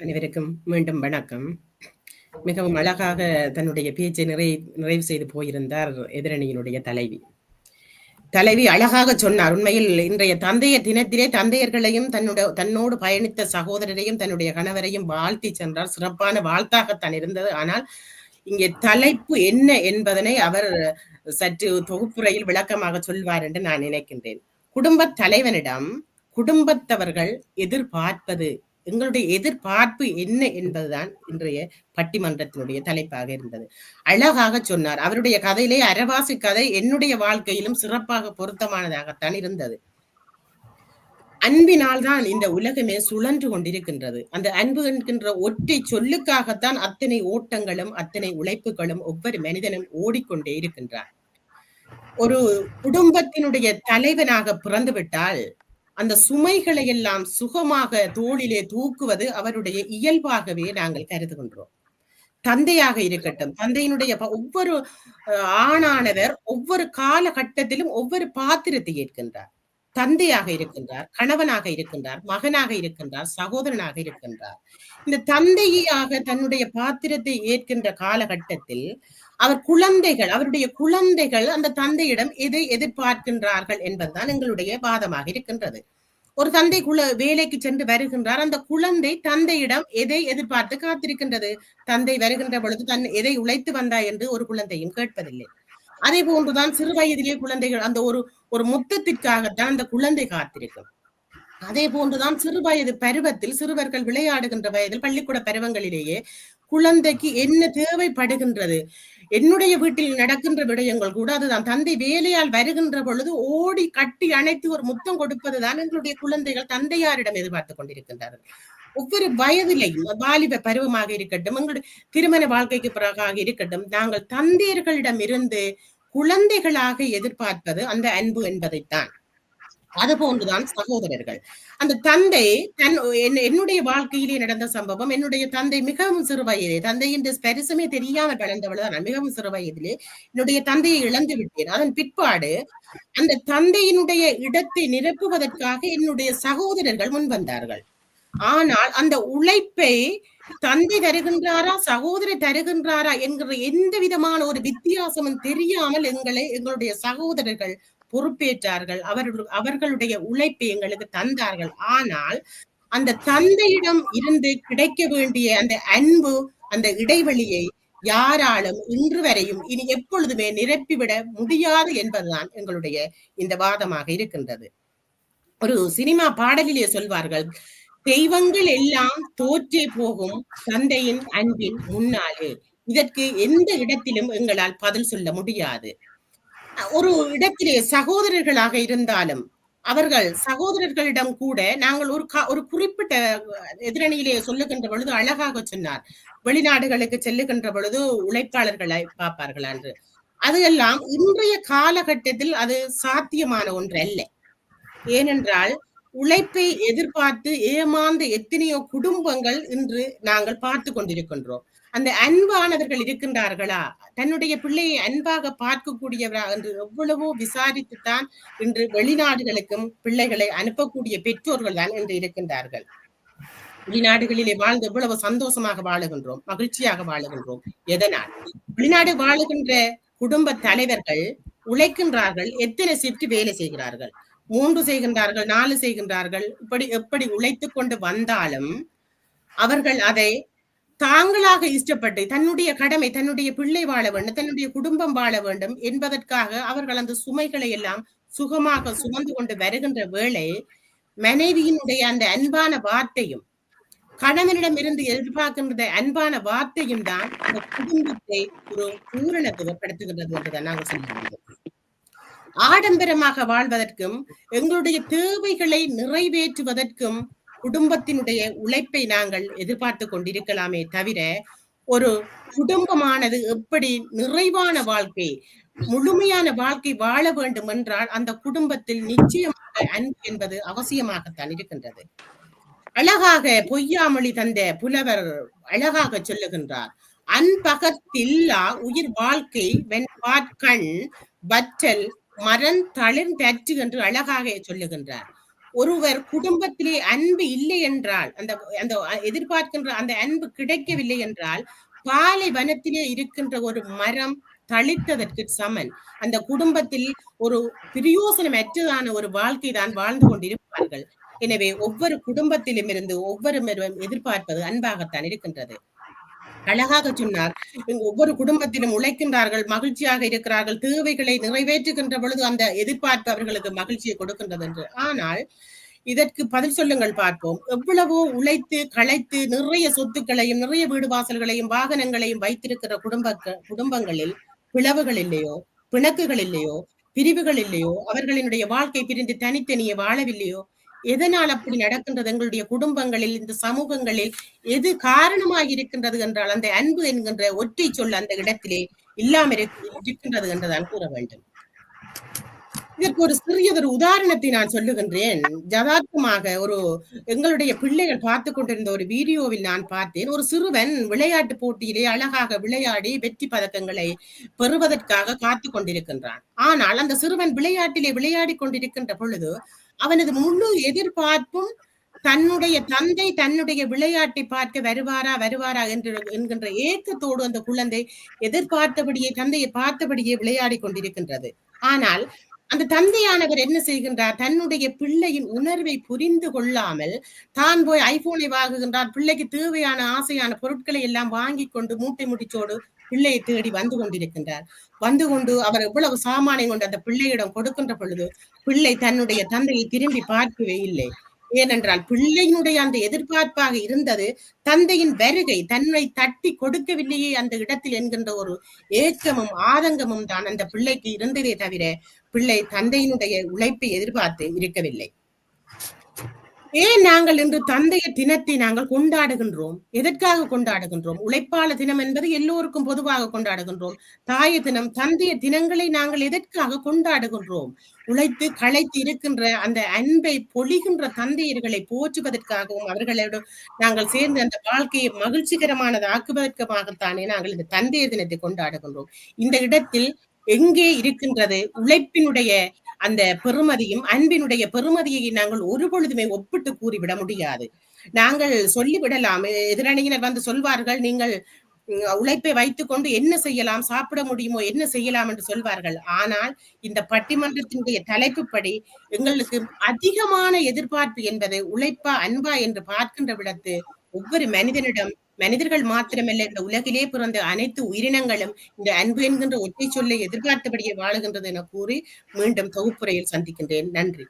அனைவருக்கும் மீண்டும் வணக்கம். மிகவும் அழகாக தன்னுடைய பேச்சை நிறை நிறைவு செய்து போயிருந்தார் எதிரணியினுடைய தலைவி. தலைவி அழகாக சொன்னார். உண்மையில் இன்றைய தந்தையர் தினத்திலே தந்தையர்களையும் தன்னுடைய தன்னோடு பயணித்த சகோதரரையும் தன்னுடைய கணவரையும் வாழ்த்தி சென்றார். சிறப்பான வாழ்த்தாகத்தான் இருந்தது. ஆனால் இங்கே தலைப்பு என்ன என்பதனை அவர் சற்று தொகுப்புரையில் விளக்கமாக சொல்வார் என்று நான் நினைக்கின்றேன். குடும்பத் தலைவனிடம் குடும்பத்தவர்கள் எதிர்பார்ப்பது எங்களுடைய எதிர்பார்ப்பு என்ன என்பதுதான் இன்றைய பட்டிமன்றத்தினுடைய தலைப்பாக இருந்தது. அழகாக சொன்னார். அவருடைய கதையிலே அரவாசி கதை என்னுடைய வாழ்க்கையிலும் சிறப்பாக பொருத்தமானதாகத்தான் இருந்தது. அன்பினால் தான் இந்த உலகமே சுழன்று கொண்டிருக்கின்றது. அந்த அன்பு என்கின்ற ஒற்றை சொல்லுக்காகத்தான் அத்தனை ஓட்டங்களும் அத்தனை உழைப்புகளும் ஒவ்வொரு மனிதனும் ஓடிக்கொண்டே இருக்கின்றார். ஒரு குடும்பத்தினுடைய தலைவனாக பிறந்துவிட்டால் அந்த சுமைகளை எல்லாம் சுகமாக தோளிலே தூக்குவது அவருடைய இயல்பாகவே நாங்கள் கருதுகின்றோம். தந்தையாக இருக்கட்டும் தந்தையினுடைய ஒவ்வொரு ஆணானவர் ஒவ்வொரு காலகட்டத்திலும் ஒவ்வொரு பாத்திரத்தை ஏற்கின்றார். தந்தையாக இருக்கின்றார் கணவனாக இருக்கின்றார் மகனாக இருக்கின்றார் சகோதரனாக இருக்கின்றார். இந்த தந்தையாக தன்னுடைய பாத்திரத்தை ஏற்கின்ற காலகட்டத்தில் அவர் குழந்தைகள் அவருடைய குழந்தைகள் அந்த தந்தையிடம் எதை எதிர்பார்க்கின்றார்கள் என்பதுதான் எங்களுடைய வாதமாக இருக்கின்றது. ஒரு தந்தை குல வேலைக்கு சென்று வருகின்றார் அந்த குழந்தை தந்தையிடம் எதை எதிர்பார்த்து காத்திருக்கின்றது? தந்தை வருகின்ற பொழுது தன் எதை உழைத்து வந்தாய் என்று ஒரு குழந்தையும் கேட்பதில்லை. அதே போன்றுதான் சிறு வயதிலே குழந்தைகள் அந்த ஒரு ஒரு முத்தத்திற்காகத்தான் அந்த குழந்தை காத்திருக்கும். அதே போன்றுதான் சிறு வயது பருவத்தில் சிறுவர்கள் விளையாடுகின்ற வயதில் பள்ளிக்கூட பருவங்களிலேயே குழந்தைக்கு என்ன தேவைப்படுகின்றது என்னுடைய வீட்டில் நடக்கின்ற விடயங்கள் கூட அதுதான். தந்தை வேலையால் வருகின்ற பொழுது ஓடி கட்டி அணைத்து ஒரு முத்தம் கொடுப்பதுதான் எங்களுடைய குழந்தைகள் தந்தையாரிடம் எதிர்பார்த்து கொண்டிருக்கின்றார்கள். ஒவ்வொரு வயதிலையும் வாலிப பருவமாக இருக்கட்டும் எங்களுடைய திருமண வாழ்க்கைக்கு பிறகாக இருக்கட்டும் நாங்கள் தந்தையர்களிடம் இருந்து குழந்தைகளாக எதிர்பார்ப்பது அந்த அன்பு என்பதைத்தான். அது போன்றுதான் சகோதரர்கள். அந்த தந்தை தன் என்னுடைய வாழ்க்கையிலே நடந்த சம்பவம் என்னுடைய தந்தை மிகவும் சிறு வயதே தந்தையின் ஸ்பெரிசமே தெரியாமல் வளர்ந்தவள் தான் மிகவும் சிறு வயதிலே என்னுடைய தந்தையை இழந்து விட்டேன். அதன் பிற்பாடு அந்த தந்தையினுடைய இடத்தை நிரப்புவதற்காக என்னுடைய சகோதரர்கள் முன் வந்தார்கள் ஆனால் அந்த உழைப்பை தந்தை தருகின்றாரா சகோதரர் தருகின்றாரா என்கிற எந்த விதமான ஒரு வித்தியாசமும் தெரியாமல் எங்களை எங்களுடைய சகோதரர்கள் பொறுப்பேற்றார்கள். அவர்கள் அவர்களுடைய உழைப்பை எங்களுக்கு தந்தார்கள். ஆனால் அந்த தந்தையிடம் இருந்து கிடைக்க வேண்டிய அந்த அன்பு அந்த இடைவெளியை யாராலும் இன்று வரையும் இனி எப்பொழுதுமே நிரப்பிவிட முடியாது என்பதுதான் எங்களுடைய இந்த வாதமாக இருக்கின்றது. ஒரு சினிமா பாடலிலே சொல்வார்கள் தெய்வங்கள் எல்லாம் தோற்றே போகும் தந்தையின் அன்பின் முன்னாலே. இதற்கு எந்த இடத்திலும் எங்களால் பதில் சொல்ல முடியாது. ஒரு இடத்திலே சகோதரர்களாக இருந்தாலும் அவர்கள் சகோதரர்களிடம் கூட நாங்கள் ஒரு ஒரு குறிப்பிட்ட எதிரணியிலே சொல்லுகின்ற பொழுது அழகாக சொன்னார். வெளிநாடுகளுக்கு செல்லுகின்ற பொழுது உழைப்பாளர்களை பார்ப்பார்கள் என்று. அதையெல்லாம் இன்றைய காலகட்டத்தில் அது சாத்தியமான ஒன்று அல்ல ஏனென்றால் உழைப்பை எதிர்பார்த்து ஏமாந்த எத்தனையோ குடும்பங்கள் இன்று நாங்கள் பார்த்து கொண்டிருக்கின்றோம். அந்த அன்பானவர்கள் இருக்கின்றார்களா? தன்னுடைய பிள்ளையை அன்பாக பார்க்கக்கூடியவரா என்று எவ்வளவோ விசாரித்துத்தான் இன்று வெளிநாடுகளுக்கும் பிள்ளைகளை அனுப்பக்கூடிய பெற்றோர்கள் தான் என்று இருக்கின்றார்கள். வெளிநாடுகளிலே வாழ்ந்து எவ்வளவு சந்தோஷமாக வாழுகின்றோம் மகிழ்ச்சியாக வாழுகின்றோம். எதனால்? வெளிநாடு வாழுகின்ற குடும்ப தலைவர்கள் உழைக்கின்றார்கள் எத்தனை சிப்ட் வேலை செய்கிறார்கள்? மூன்று செய்கின்றார்கள் நாலு செய்கின்றார்கள். இப்படி எப்படி உழைத்து கொண்டு வந்தாலும் அவர்கள் அதை தாங்களாக இஷ்டப்பட்டு தன்னுடைய கடமை தன்னுடைய பிள்ளை வாழ வேண்டும் தன்னுடைய குடும்பம் வாழ வேண்டும் என்பதற்காக அவர்கள் அந்த சுமைகளை எல்லாம் சுகமாக சுமந்து கொண்டு வருகின்ற வேளை மனைவியினுடைய அந்த அன்பான வார்த்தையும் கணவனிடம் இருந்து எதிர்பார்க்கின்ற அன்பான வார்த்தையும் தான் அந்த குடும்பத்தை ஒரு பூரணத்துவப்படுத்துகின்றது என்றுதான் நாங்கள் சொல்ல முடியும். ஆடம்பரமாக வாழ்வதற்கும் எங்களுடைய தேவைகளை நிறைவேற்றுவதற்கும் குடும்பத்தினுடைய உழைப்பை நாங்கள் எதிர்பார்த்து கொண்டிருக்கலாமே தவிர ஒரு குடும்பமானது எப்படி நிறைவான வாழ்க்கை முழுமையான வாழ்க்கை வாழ வேண்டும் என்றால் அந்த குடும்பத்தில் நிச்சயமாக அன்பு என்பது அவசியமாகத்தான் இருக்கின்றது. அழகாக பொய்யாமொழி தந்த புலவர் அழகாக சொல்லுகின்றார் அன்பகத்தில்லா உயிர் வாழ்க்கை வெண்பாட்கண் வற்றல் மரம் தளிர்ந்தற்று என்று அழகாக சொல்லுகின்றார். ஒருவர் குடும்பத்திலே அன்பு இல்லை என்றால் அந்த அந்த எதிர்பார்க்கின்ற அந்த அன்பு கிடைக்கவில்லை என்றால் பாலை வனத்திலே இருக்கின்ற ஒரு மரம் தளித்ததற்கு சமன். அந்த குடும்பத்தில் ஒரு பிரயோசனமற்றதான ஒரு வாழ்க்கை தான் வாழ்ந்து கொண்டிருப்பார்கள். எனவே ஒவ்வொரு குடும்பத்திலும் இருந்து ஒவ்வொரு எதிர்பார்ப்பது அன்பாகத்தான் இருக்கின்றது. அழகாக சொன்னார். ஒவ்வொரு குடும்பத்திலும் உழைக்கின்றார்கள் மகிழ்ச்சியாக இருக்கிறார்கள் தேவைகளை நிறைவேற்றுகின்ற பொழுது அந்த எதிர்பார்ப்பு அவர்களுக்கு மகிழ்ச்சியை கொடுக்கின்றது என்று. ஆனால் இதற்கு பதில் சொல்லுங்கள் பார்ப்போம். எவ்வளவோ உழைத்து களைத்து நிறைய சொத்துக்களையும் நிறைய வீடு வாசல்களையும் வாகனங்களையும் வைத்திருக்கிற குடும்ப குடும்பங்களில் பிளவுகள் இல்லையோ பிணக்குகள் இல்லையோ பிரிவுகள் இல்லையோ அவர்களினுடைய வாழ்க்கை பிரிந்து தனித்தனியே வாழவில்லையோ எதனால் அப்படி நடக்கின்றது? எங்களுடைய குடும்பங்களில் இந்த சமூகங்களில் எது காரணமாக இருக்கின்றது என்றால் அந்த அன்பு என்கின்ற ஒற்றை சொல் அந்த இடத்திலே இல்லாமல் இருக்கின்றது என்றுதான் கூற வேண்டும். இதற்கு ஒரு சிறியதொரு உதாரணத்தை நான் சொல்லுகின்றேன். ஜதார்த்தமாக ஒரு எங்களுடைய பிள்ளைகள் பார்த்து கொண்டிருந்த ஒரு வீடியோவில் நான் பார்த்தேன். ஒரு சிறுவன் விளையாட்டு போட்டியிலே அழகாக விளையாடி வெற்றி பதக்கங்களை பெறுவதற்காக காத்து கொண்டிருக்கின்றான். ஆனால் அந்த சிறுவன் விளையாட்டிலே விளையாடி கொண்டிருக்கின்ற பொழுது அவனது முழு எதிர்பார்ப்பும் தன்னுடைய தந்தை தன்னுடைய விளையாட்டை பார்க்க வருவாரா வருவாரா என்று என்கின்ற ஏக்கத்தோடு அந்த குழந்தை எதிர்பார்த்தபடியே தந்தையை பார்த்தபடியே விளையாடி கொண்டிருக்கின்றது. ஆனால் அந்த தந்தையானவர் என்ன செய்கின்றார்? தன்னுடைய பிள்ளையின் உணர்வை புரிந்து கொள்ளாமல் தான் போய் ஐபோனை வாங்குகின்றார் பிள்ளைக்கு தேவையான ஆசையான பொருட்களை எல்லாம் வாங்கி கொண்டு மூட்டை முடிச்சோடு பிள்ளையை தேடி வந்து கொண்டிருக்கின்றார். வந்து கொண்டு அவர் எவ்வளவு சாமானை கொண்டு அந்த பிள்ளையிடம் கொடுக்கின்ற பொழுது பிள்ளை தன்னுடைய தந்தையை திரும்பி பார்க்கவே இல்லை. ஏனென்றால் பிள்ளையினுடைய அந்த எதிர்பார்ப்பாக இருந்தது தந்தையின் வருகை தன்னை தட்டி கொடுக்கவில்லையே அந்த இடத்தில் என்கின்ற ஒரு ஏக்கமும் ஆதங்கமும் தான் அந்த பிள்ளைக்கு இருந்ததே தவிர பிள்ளை தந்தையினுடைய உழைப்பை எதிர்பார்த்து இருக்கவில்லை. ஏன் நாங்கள் இன்று தந்தைய தினத்தை நாங்கள் கொண்டாடுகின்றோம்? எதற்காக கொண்டாடுகின்றோம்? உழைப்பாள தினம் என்பது எல்லோருக்கும் பொதுவாக கொண்டாடுகின்றோம். தாய தினம் தந்தைய தினங்களை நாங்கள் எதற்காக கொண்டாடுகின்றோம்? உழைத்து களைத்து இருக்கின்ற அந்த அன்பை பொழிகின்ற தந்தையர்களை போற்றுவதற்காகவும் அவர்களோடு நாங்கள் சேர்ந்து அந்த வாழ்க்கையை மகிழ்ச்சிகரமானது ஆக்குவதற்காகத்தானே நாங்கள் இந்த தந்தையர் தினத்தை கொண்டாடுகின்றோம். இந்த இடத்தில் எங்கே இருக்கின்றது? உழைப்பினுடைய அந்த பெருமதியும் அன்பினுடைய பெருமதியை நாங்கள் ஒரு பொழுதுமே ஒப்பிட்டு கூறிவிட முடியாது. நாங்கள் சொல்லிவிடலாம். எதிரணியினர் வந்து சொல்வார்கள் நீங்கள் உழைப்பை வைத்துக் கொண்டு என்ன செய்யலாம் சாப்பிட முடியுமோ என்ன செய்யலாம் என்று சொல்வார்கள். ஆனால் இந்த பட்டிமன்றத்தினுடைய தலைப்புப்படி எங்களுக்கு அதிகமான எதிர்பார்ப்பு என்பது உழைப்பா அன்பா என்று பார்க்கின்ற விடத்து ஒவ்வொரு மனிதனிடம் மனிதர்கள் மாத்திரமல்ல இந்த உலகிலே பிறந்த அனைத்து உயிரினங்களும் இந்த அன்பு என்கின்ற ஒற்றை சொல்லை எதிர்பார்த்தபடியே வாழுகின்றது என கூறி மீண்டும் தொகுப்புரையில் சந்திக்கின்றேன். நன்றி.